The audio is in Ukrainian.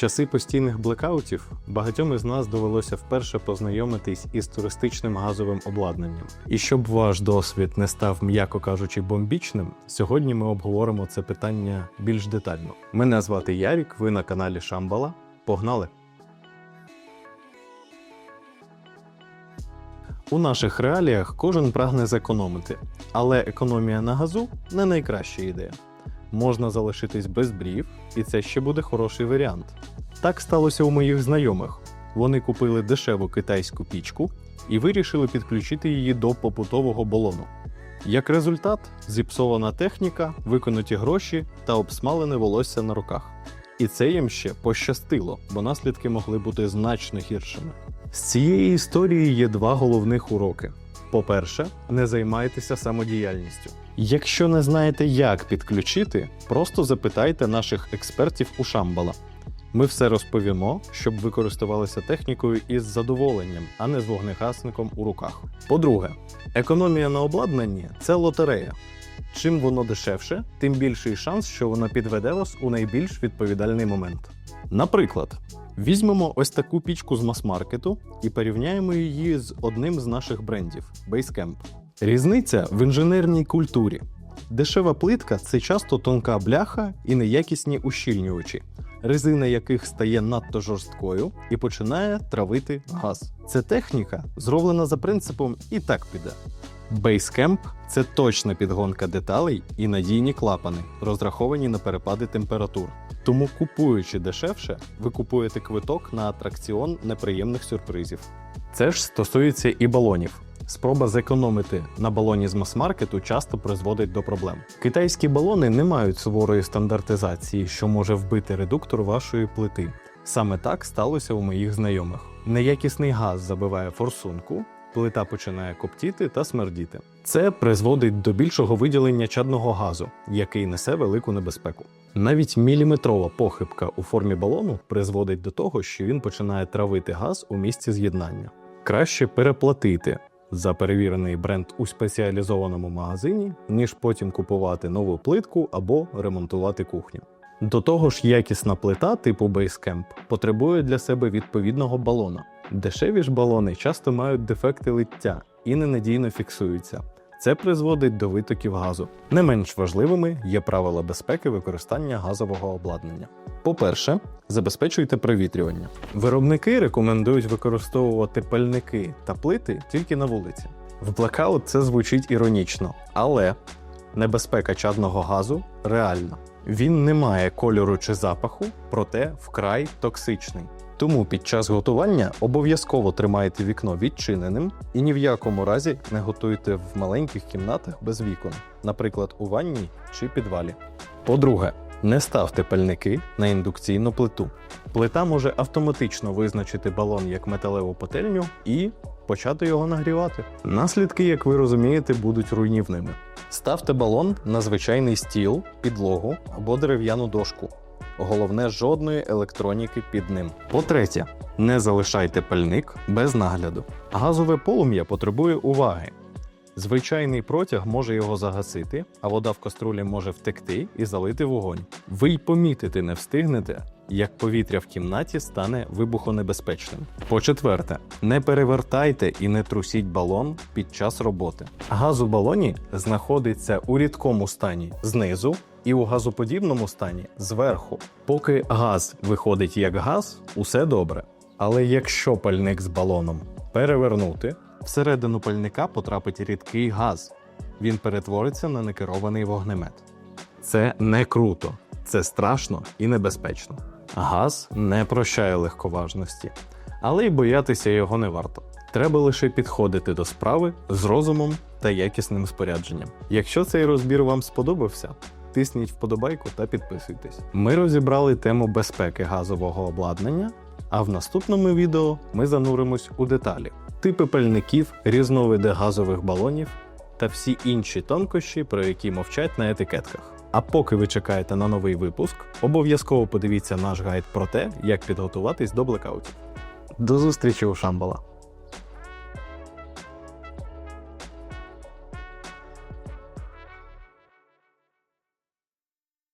часи постійних блекаутів багатьом із нас довелося вперше познайомитись із туристичним газовим обладнанням. І щоб ваш досвід не став, м'яко кажучи, бомбічним, сьогодні ми обговоримо це питання більш детально. Мене звати Ярік, ви на каналі Шамбала. Погнали! У наших реаліях кожен прагне зекономити, але економія на газу не найкраща ідея. Можна залишитись без брів, і це ще буде хороший варіант. Так сталося у моїх знайомих. Вони купили дешеву китайську пічку і вирішили підключити її до побутового балону. Як результат, зіпсована техніка, виконуті гроші та обсмалене волосся на руках. І це їм ще пощастило, бо наслідки могли бути значно гіршими. З цієї історії є два головних уроки. По-перше, не займайтеся самодіяльністю. Якщо не знаєте, як підключити, просто запитайте наших експертів у Шамбала. Ми все розповімо, щоб ви користувалися технікою із задоволенням, а не з вогнегасником у руках. По-друге, економія на обладнанні це лотерея. Чим воно дешевше, тим більший шанс, що воно підведе вас у найбільш відповідальний момент. Наприклад, візьмемо ось таку пічку з мас-маркету і порівняємо її з одним з наших брендів Basecamp. Різниця в інженерній культурі. Дешева плитка це часто тонка бляха і неякісні ущільнювачі, резина яких стає надто жорсткою і починає травити газ. Це техніка, зроблена за принципом і так піде. Basecamp – це точна підгонка деталей і надійні клапани, розраховані на перепади температур. Тому, купуючи дешевше, ви купуєте квиток на атракціон неприємних сюрпризів. Це ж стосується і балонів. Спроба зекономити на балоні з мас-маркету часто призводить до проблем. Китайські балони не мають суворої стандартизації, що може вбити редуктор вашої плити. Саме так сталося у моїх знайомих. Неякісний газ забиває форсунку, плита починає коптіти та смердіти. Це призводить до більшого виділення чадного газу, який несе велику небезпеку. Навіть міліметрова похибка у формі балону призводить до того, що він починає травити газ у місці з'єднання. Краще переплатити за перевірений бренд у спеціалізованому магазині, ніж потім купувати нову плитку або ремонтувати кухню. До того ж, якісна плита типу Basecamp потребує для себе відповідного балона. Дешеві ж балони часто мають дефекти лиття і ненадійно фіксуються. Це призводить до витоків газу. Не менш важливими є правила безпеки використання газового обладнання. По-перше, забезпечуйте провітрювання. Виробники рекомендують використовувати пальники та плити тільки на вулиці. В блекаут це звучить іронічно, але небезпека чадного газу реальна. Він не має кольору чи запаху, проте вкрай токсичний. Тому під час готування обов'язково тримайте вікно відчиненим і ні в якому разі не готуйте в маленьких кімнатах без вікон, наприклад, у ванній чи підвалі. По-друге, не ставте пальники на індукційну плиту. Плита може автоматично визначити балон як металеву пательню і почати його нагрівати. Наслідки, як ви розумієте, будуть руйнівними. Ставте балон на звичайний стіл, підлогу або дерев'яну дошку. Головне, жодної електроніки під ним. По-третє, не залишайте пальник без нагляду. Газове полум'я потребує уваги. Звичайний протяг може його загасити, а вода в каструлі може втекти і залити вогонь. Ви й помітити не встигнете, як повітря в кімнаті стане вибухонебезпечним. По-четверте, не перевертайте і не трусіть балон під час роботи. Газ у балоні знаходиться у рідкому стані знизу і у газоподібному стані зверху. Поки газ виходить як газ, усе добре. Але якщо пальник з балоном перевернути, всередину пальника потрапить рідкий газ. Він перетвориться на некерований вогнемет. Це не круто, це страшно і небезпечно. Газ не прощає легковажності, але й боятися його не варто. Треба лише підходити до справи з розумом та якісним спорядженням. Якщо цей розбір вам сподобався, тисніть вподобайку та підписуйтесь. Ми розібрали тему безпеки газового обладнання, а в наступному відео ми зануримось у деталі: типи пальників, різновиди газових балонів та всі інші тонкощі, про які мовчать на етикетках. А поки ви чекаєте на новий випуск, обов'язково подивіться наш гайд про те, як підготуватись до блекаутів. До зустрічі у Шамбала!